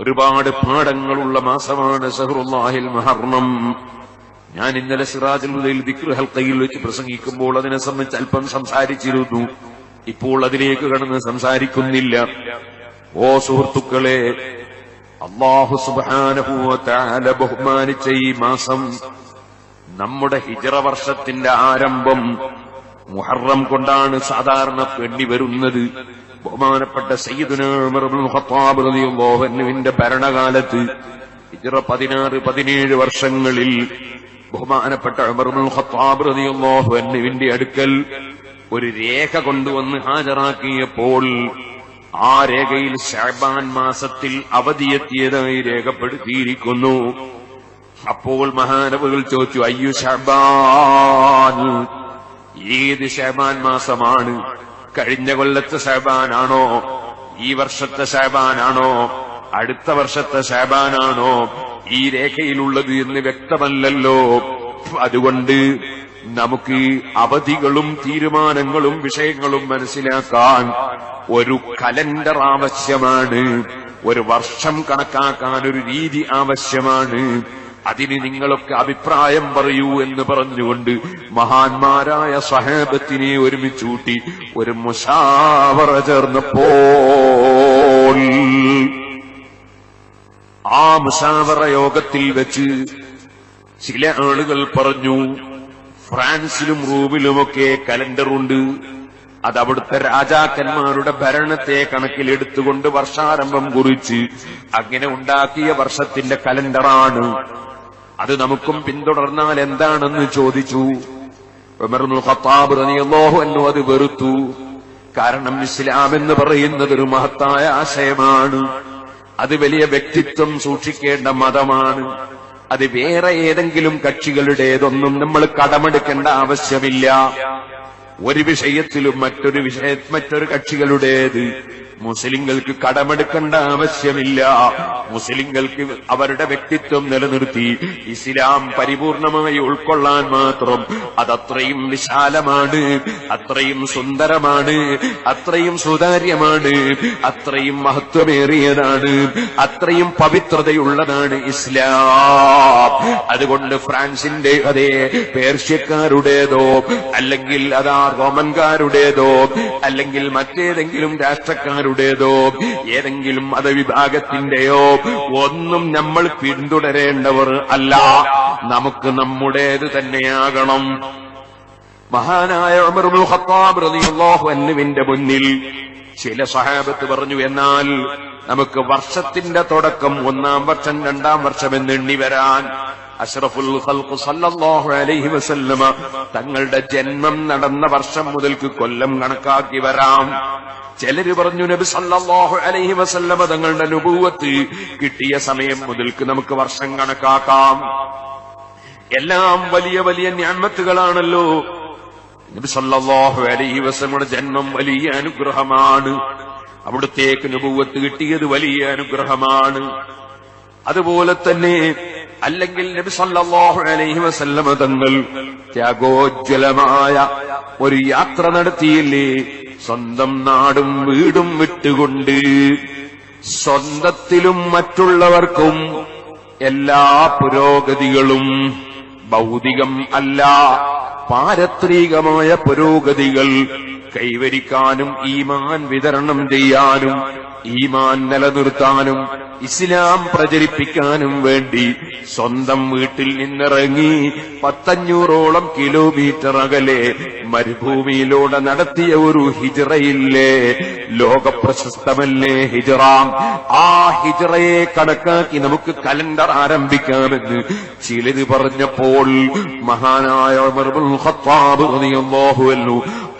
ഒരുപാട് പാഠങ്ങളുള്ള മാസമാണ് സഹറുല്ലാഹിൽ മഹർണം ഞാൻ ഇന്നലെ സിറാജുൽ ഉദയിൽ ദിക്ർ ഹൽക്കയിൽ വെച്ച് പ്രസംഗിക്കുമ്പോൾ അതിനെ സംബന്ധിച്ച് അല്പം സംസാരിച്ചിരുന്നു. ഇപ്പോൾ അതിലേക്ക് കടന്ന് സംസാരിക്കുന്നില്ല. ഓ സുഹൃത്തുക്കളെ അള്ളാഹു സുബാനുഭൂവത്താല ബഹുമാനിച്ച ഈ മാസം നമ്മുടെ ഹിജറ വർഷത്തിന്റെ ആരംഭം മുഹറം കൊണ്ടാണ് സാധാരണ പെണ്ണി വരുന്നത്. ബഹുമാനപ്പെട്ട സയ്യിദുനുവിന്റെ ഭരണകാലത്ത് ഇത്ര പതിനാറ് പതിനേഴ് വർഷങ്ങളിൽ ബഹുമാനപ്പെട്ട ഉമർമുൽ ഖത്താബ് റളിയല്ലാഹു അൻഹുവിന്റെ അടുക്കൽ ഒരു രേഖ കൊണ്ടുവന്ന് ഹാജരാക്കിയപ്പോൾ ആ രേഖയിൽ ഷാബാൻ മാസത്തിൽ അവധിയെത്തിയതായി രേഖപ്പെടുത്തിയിരിക്കുന്നു. അപ്പോൾ മഹാനവുകൾ ചോദിച്ചു അയ്യു ഷാബാൻ ഏത് ഷാബാൻ മാസമാണ്? കഴിഞ്ഞ കൊല്ലത്തെ ഷാബാനാണോ ഈ വർഷത്തെ ഷാബാനാണോ അടുത്ത വർഷത്തെ ഷാബാനാണോ ഈ രേഖയിലുള്ളത് എന്ന് വ്യക്തമല്ലല്ലോ. അതുകൊണ്ട് നമുക്ക് അവധികളും തീരുമാനങ്ങളും വിഷയങ്ങളും മനസ്സിലാക്കാൻ ഒരു കലണ്ടർ ആവശ്യമാണ്. ഒരു വർഷം കണക്കാക്കാൻ ഒരു രീതി ആവശ്യമാണ്. അതിന് നിങ്ങളൊക്കെ അഭിപ്രായം പറയൂ എന്ന് പറഞ്ഞുകൊണ്ട് മഹാന്മാരായ സഹേബത്തിനെ ഒരുമിച്ചൂട്ടി ഒരു മുഷാവറ ചേർന്നപ്പോൾ ആ മുഷാവറ യോഗത്തിൽ വെച്ച് ചില ആളുകൾ പറഞ്ഞു ഫ്രാൻസിലും റൂമിലുമൊക്കെ കലണ്ടറുണ്ട്. അത് അവിടുത്തെ രാജാക്കന്മാരുടെ ഭരണത്തെ കണക്കിലെടുത്തുകൊണ്ട് വർഷാരംഭം കുറിച്ച് അങ്ങനെ ഉണ്ടാക്കിയ വർഷത്തിന്റെ കലണ്ടറാണ്. അത് നമുക്കും പിന്തുടർന്നാൽ എന്താണെന്ന് ചോദിച്ചു. ഖത്താബ് റളിയല്ലാഹു അൻഹു അത് വെറുത്തു. കാരണം ഇസ്ലാം എന്ന് പറയുന്നത് ഒരു മഹത്തായ ആശയമാണ്. അത് വലിയ വ്യക്തിത്വം സൂക്ഷിക്കേണ്ട മതമാണ്. അത് വേറെ ഏതെങ്കിലും കക്ഷികളുടേതൊന്നും നമ്മൾ കടമെടുക്കേണ്ട ആവശ്യമില്ല. ഒരു വിഷയത്തിലും മറ്റൊരു വിഷയ മറ്റൊരു കക്ഷികളുടേത്. മുസ്ലിങ്ങൾക്ക് കടമെടുക്കേണ്ട ആവശ്യമില്ല. മുസ്ലിങ്ങൾക്ക് അവരുടെ വ്യക്തിത്വം നിലനിർത്തി ഇസ്ലാം പരിപൂർണമായി ഉൾക്കൊള്ളാൻ മാത്രം അതത്രയും വിശാലമാണ് അത്രയും സുന്ദരമാണ് അത്രയും സുതാര്യമാണ് അത്രയും മഹത്വമേറിയതാണ് അത്രയും പവിത്രതയുള്ളതാണ് ഇസ്ലാം. അതുകൊണ്ട് ഫ്രാൻസിന്റെ അതേ പേർഷ്യക്കാരുടേതോ അല്ലെങ്കിൽ അതാ റോമൻകാരുടേതോ അല്ലെങ്കിൽ മറ്റേതെങ്കിലും രാഷ്ട്രക്കാരുടേതോ ഏതെങ്കിലും മതവിഭാഗത്തിന്റെയോ ഒന്നും നമ്മൾ പിന്തുടരേണ്ടവർ അല്ല. നമുക്ക് നമ്മുടേത് തന്നെയാകണം. മഹാനായ ഉമറുൽ ഖത്താബ് മുന്നിൽ ചില സഹാബത്ത് പറഞ്ഞു എന്നാൽ നമുക്ക് വർഷത്തിന്റെ തുടക്കം ഒന്നാം വർഷം രണ്ടാം വർഷം എന്ന് എണ്ണി വരാൻ അഷ്റഫുൽ ഖൽഖ് സല്ലല്ലാഹു അലൈഹി വസല്ലമ തങ്ങളുടെ ജന്മം നടന്ന വർഷം മുതൽക്ക് കൊല്ലം കണക്കാക്കി വരാം. ചിലര് പറഞ്ഞു നബി സല്ലല്ലാഹു അലൈഹി വസല്ലമ തങ്ങളുടെ നുബൂവത്ത് കിട്ടിയ സമയം മുതൽക്ക് നമുക്ക് വർഷം കണക്കാക്കാം. എല്ലാം വലിയ വലിയ ഞാമത്തുകളാണല്ലോ നബി സല്ലല്ലാഹു അലൈഹി വസല്ലമയുടെ ജന്മം വലിയ അനുഗ്രഹമാണ്. അവിടുത്തേക്ക് നുബൂവത്ത് കിട്ടിയത് വലിയ അനുഗ്രഹമാണ്. അതുപോലെ തന്നെ അല്ലെങ്കിൽ നബി സല്ലല്ലാഹു അലൈഹി വസല്ലമ തങ്ങൾ ത്യാഗോജ്വലമായ ഒരു യാത്ര നടത്തിയില്ലേ? സ്വന്തം നാടും വീടും വിട്ടുകൊണ്ട് സ്വന്തത്തിലും മറ്റുള്ളവർക്കും എല്ലാ പുരോഗതികളും ഭൗതികം അല്ല പാരത്രികമായ പുരോഗതികൾ കൈവരിക്കാനും ഈമാൻ വിതരണം ചെയ്യാനും ഈമാൻ നിലനിർത്താനും ഇസ്ലാം പ്രചരിപ്പിക്കാനും വേണ്ടി സ്വന്തം വീട്ടിൽ നിന്നിറങ്ങി പത്തഞ്ഞൂറോളം കിലോമീറ്റർ അകലെ മരുഭൂമിയിലൂടെ നടത്തിയ ഒരു ഹിജറയില്ലേ? ലോകപ്രശസ്തമല്ലേ ഹിജറ? ആ ഹിജറയെ കണക്കാക്കി നമുക്ക് കലണ്ടർ ആരംഭിക്കാമെന്ന് ചിലത് പറഞ്ഞപ്പോൾ മഹാനായ ഖത്താബ്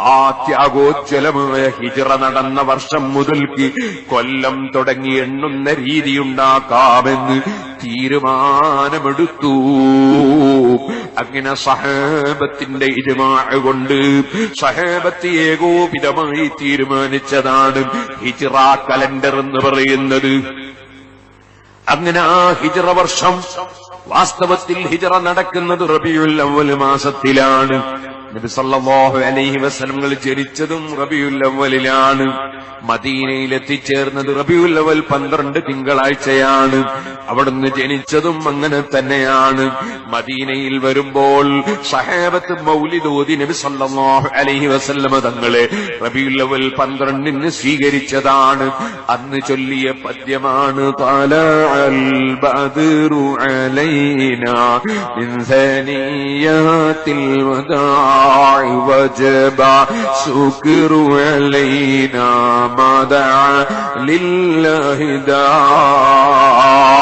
ആ ത്യാഗോജ്വലമായ ഹിജറ നടന്ന വർഷം മുതൽക്ക് കൊല്ലം തുടങ്ങി എണ്ണുന്ന രീതിയുണ്ടാക്കാമെന്ന് തീരുമാനമെടുത്തു. അങ്ങനെ സഹേബത്തിന്റെ ഇരുമാഴ കൊണ്ട് സഹേബത്ത് ഏകോപിതമായി തീരുമാനിച്ചതാണ് ഹിജറ കലണ്ടർ എന്ന് പറയുന്നത്. അങ്ങനെ ആ ഹിജറ വർഷം വാസ്തവത്തിൽ ഹിജറ നടക്കുന്നത് റബിയുൽ അവൽ മാസത്തിലാണ്. നബി സല്ലല്ലാഹു അലൈഹി വസല്ലമകൾ ജനിച്ചതും റബിയുൽ അവലിലാണ് മദീനയിൽ പന്ത്രണ്ട് തിങ്കളാഴ്ചയാണ്. അവിടുന്ന് ജനിച്ചതും അങ്ങനെ തന്നെയാണ്. മദീനയിൽ വരുമ്പോൾ സഹേബത്ത് മൗലിദോതി നബി സല്ലല്ലാഹു അലൈഹി വസല്ലമ തങ്ങളെ റബിയുൽ അവൽ പന്ത്രണ്ടിന് സ്വീകരിച്ചതാണ്. അന്ന് ചൊല്ലിയ പദ്യമാണ് സനിയാത്തിൽ വദാഇ വജബ ശുക്റു അലൈനാ മദഅ ലില്ലാഹി ദാഇ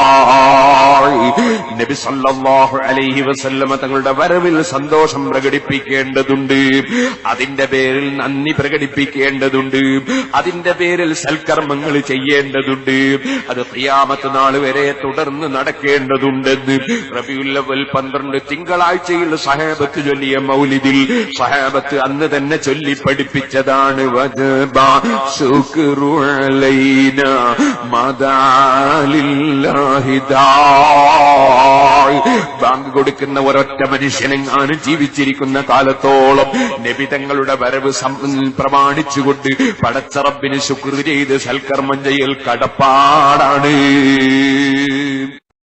നബി സല്ലല്ലാഹു അലൈഹി വസല്ലമ തങ്ങളുടെ വരവിൽ സന്തോഷം പ്രകടിപ്പിക്കേണ്ടതുണ്ട്. അതിന്റെ പേരിൽ നന്ദി പ്രകടിപ്പിക്കേണ്ടതുണ്ട്. അതിന്റെ പേരിൽ സൽക്കർമ്മങ്ങൾ ചെയ്യേണ്ടതുണ്ട്. അത് ഖിയാമത്ത് നാൾ വരെ തുടർന്ന് നടക്കേണ്ടതുണ്ടെന്ന് റബിയുല്ലവൽ പന്ത്രണ്ട് തിങ്കളാഴ്ചയിൽ സഹാബത്ത് ചൊല്ലിയ മൗലിദിൽ സഹാബത്ത് അന്ന് തന്നെ ചൊല്ലി പഠിപ്പിച്ചതാണ്. വജബ മദാലില്ലാഹി. ബാങ്ക് കൊടുക്കുന്ന ഒരൊറ്റ മനുഷ്യനെങ്ങാനും ജീവിച്ചിരിക്കുന്ന കാലത്തോളം. നബി തങ്ങളുടെ വരവ് പ്രമാണിച്ചുകൊണ്ട് പടച്ചറബിന് ശുക്ർ ചെയ്ത് സൽക്കർമ്മം ചെയ്യൽ കടപ്പാടാണ്.